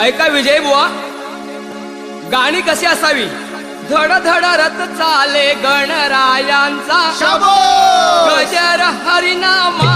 ऐका विजय बुवा. गाणी कशी असावी? धड धड रथ चाले गणरायांचा. गजर हरिनामा.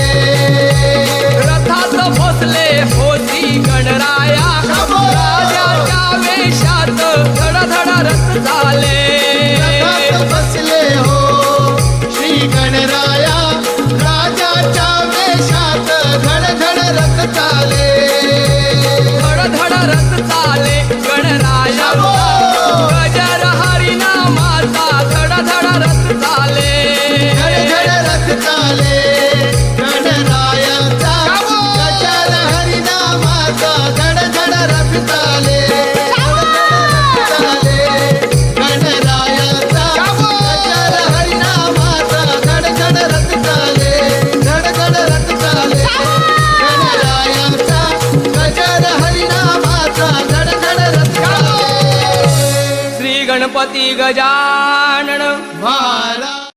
राजाच्या वेशात धडा धडा रथ झाले. गणपति गजान